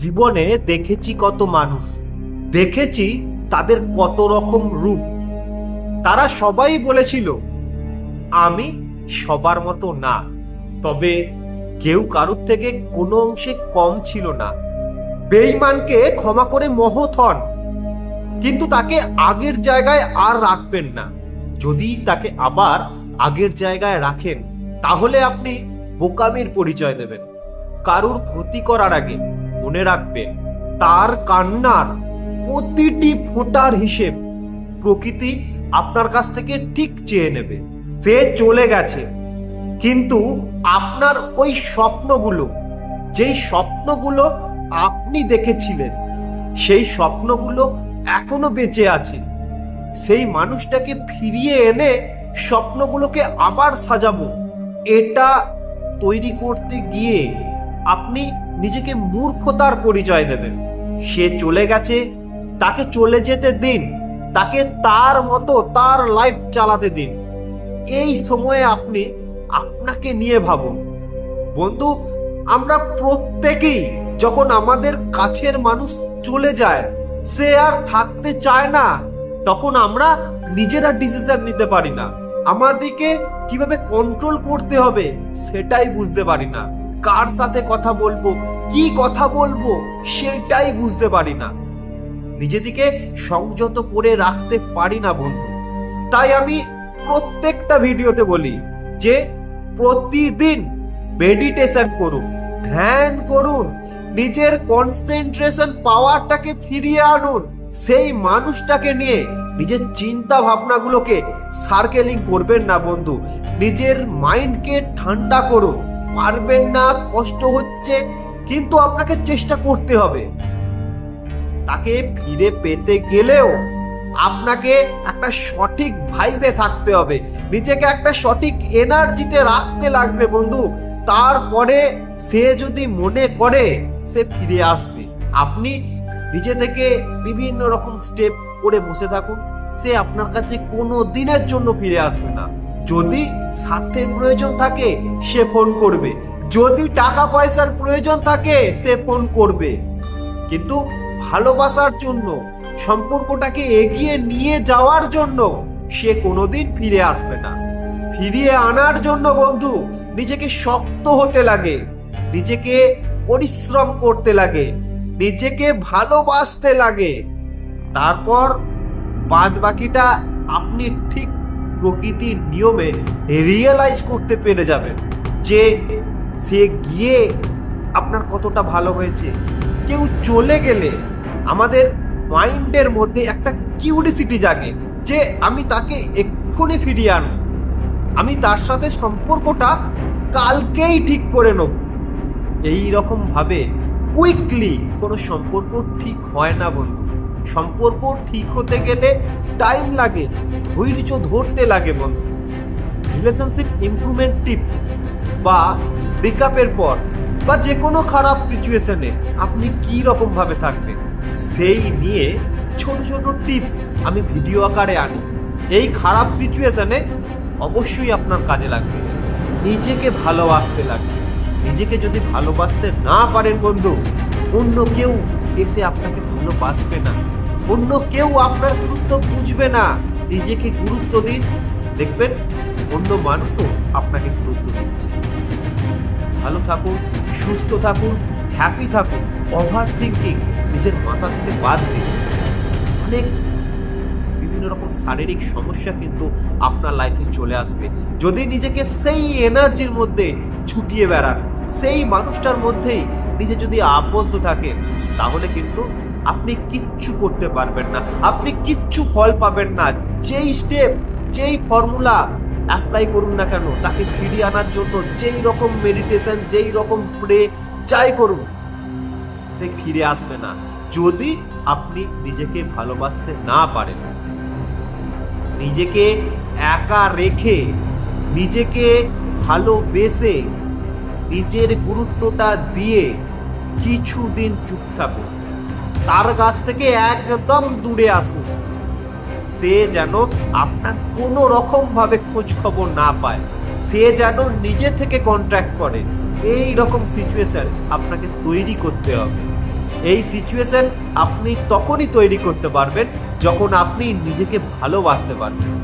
জীবনে দেখেছি কত মানুষ। দেখেছি তাদের কত রকম রূপ। তারা সবাই বলেছিল, আমি সবার মতো না। তবে কেউ কারোর থেকে কোনো অংশে কম ছিল না। বেঈমানকে ক্ষমা করে মহৎ হন, কিন্তু তাকে আগের জায়গায় আর রাখবেন না। যদি তাকে আবার আগের জায়গায় রাখেন, তাহলে আপনি বোকামির পরিচয় দেবেন। কারুর ক্ষতি করার আগে মনে রাখবেন তার কান্নার প্রতিটি ফোঁটার হিসেব প্রকৃতি আপনার কাছ থেকে ঠিক চেয়ে নেবে। সে চলে গেছে। কিন্তু আপনার ওই স্বপ্নগুলো, যেই স্বপ্নগুলো আপনি দেখেছিলেন, সেই স্বপ্নগুলো এখনও বেঁচে আছে। সেই মানুষটাকে ফিরিয়ে এনে স্বপ্নগুলোকে আবার সাজাবো। এটা তৈরি করতে গিয়ে আপনি নিজেকে মূর্খতার পরিচয় দেবেন। সে চলে গেছে, তাকে চলে যেতে দিন, তাকে তার মতো তার লাইফ চালাতে দিন। এই সময়ে আপনি আপনাকে নিয়ে ভাবুন। বন্ধু, আমরা প্রত্যেকেই যখন আমাদের কাছের মানুষ চলে যায়, সে আর থাকতে চায় না, তখন আমরা নিজেরা ডিসিশন নিতে পারি না। আমাদেরকে কীভাবে কন্ট্রোল করতে হবে, সেটাই বুঝতে পারি না। কার সাথে কথা বলব? কি কথা বলব? সেটাই বুঝতে পারি না। নিজেদিকে সংযত করে রাখতে পারি না বন্ধু। তাই আমি প্রত্যেকটা ভিডিওতে বলি যে প্রতিদিন মেডিটেশন করুন, ধ্যান করুন, নিজের কনসেন্ট্রেশন পাওয়ারটাকে ফিরিয়ে আনুন, সেই মানুষটাকে নিয়ে নিজের চিন্তা ভাবনাগুলোকে সার্কেলিং করবেন না বন্ধু। নিজের মাইন্ডকে ঠান্ডা করুন। পারবেন না, কষ্ট হচ্ছে, কিন্তু আপনাকে চেষ্টা করতে হবে। তাকে ফিরে পেতে গেলেও আপনাকে একটা সঠিক ভাইবে থাকতে হবে। নিজেকে একটা সঠিক এনার্জিতে রাখতে লাগবে বন্ধু। তারপরে সে যদি মনে করে, সে ফিরে আসবে। আপনি নিজে থেকে বিভিন্ন রকম স্টেপ করে বসে থাকুন। সে আপনার কাছে কোনো দিনের জন্য ফিরে আসবে না। যদি স্বার্থের প্রয়োজন থাকে, সে ফোন করবে। যদি টাকা পয়সার প্রয়োজন থাকে, সে ফোন করবে। কিন্তু ভালোবাসার জন্য, সম্পর্কটাকে এগিয়ে নিয়ে যাওয়ার জন্য, সে কোনোদিন ফিরে আসবে না। ফিরিয়ে আনার জন্য, বন্ধু, নিজেকে শক্ত হতে লাগে। নিজেকে পরিশ্রম করতে লাগে। নিজেকে ভালোবাসতে লাগে। তারপর বাদ বাকিটা আপনি ঠিক প্রকৃতির নিয়মে রিয়েলাইজ করতে পেরে যাবেন যে সে গিয়ে আপনার কতটা ভালো হয়েছে। কেউ চলে গেলে আমাদের মাইন্ডের মধ্যে একটা কিউরিসিটি জাগে যে আমি তাকে এক্ষুনি ফিরিয়ে আনব। আমি তার সাথে সম্পর্কটা কালকেই ঠিক করে নেব। এই রকম কুইকলি কোনো সম্পর্ক ঠিক হয় না বন্ধু। সম্পর্ক ঠিক হতে গেলে টাইম লাগে, ধৈর্য ধরতে লাগে বন্ধু। রিলেশনশিপ ইমপ্রুভমেন্ট টিপস বা ব্রেকআপের পর বা যে কোনো খারাপ সিচুয়েশনে আপনি কি রকম ভাবে থাকবেন, সেই নিয়ে ছোট ছোট টিপস আমি ভিডিও আকারে আনি। এই খারাপ সিচুয়েশনে অবশ্যই আপনার কাজে লাগবে। নিজেকে ভালোবাসতে লাগবে। নিজেকে যদি ভালোবাসতে না পারেন বন্ধু অন্য কেউ এসে আপনাকে ভালোবাসবে না। অন্য কেউ আপনার গুরুত্ব বুঝবে না। নিজেকে গুরুত্ব দিন। দেখবেন, অন্য মানুষও আপনাকে গুরুত্ব দিচ্ছে। ভালো থাকুন, সুস্থ থাকুন হ্যাপি থাকুন ওভার থিঙ্কিং নিজের মাথা থেকে বাদ দিন। অনেক বিভিন্ন রকম শারীরিক সমস্যা কিন্তু আপনার লাইফে চলে আসবে। যদি নিজেকে সেই এনার্জির মধ্যে ছুটিয়ে বেড়ান, সেই মানুষটার মধ্যেই নিজে যদি আবদ্ধ থাকেন, তাহলে কিন্তু আপনি কিচ্ছু করতে পারবেন না। আপনি কিচ্ছু ফল পাবেন না। যেই স্টেপ যেই ফর্মুলা অ্যাপ্লাই করুন না কেন, তাকে ফিরিয়ে আনার জন্য যেই রকম মেডিটেশন যেই রকম প্রে যাই করুন, সে ফিরে আসবে না। যদি আপনি নিজেকে ভালোবাসতে না পারেন, নিজেকে একা রেখে, নিজেকে ভালোবেসে নিজের গুরুত্বটা দিয়ে কিছুদিন চুপ থাকুন তার কাছ থেকে একদম দূরে আসুন সে যেন আপনার কোনো রকম ভাবে খোঁজ খবর না পায়। সে যেন নিজে থেকে কন্ট্যাক্ট করে। এই রকম সিচুয়েশন আপনাকে তৈরি করতে হবে। এই সিচুয়েশন আপনি তখনই তৈরি করতে পারবেন যখন আপনি নিজেকে ভালোবাসতে পারবেন।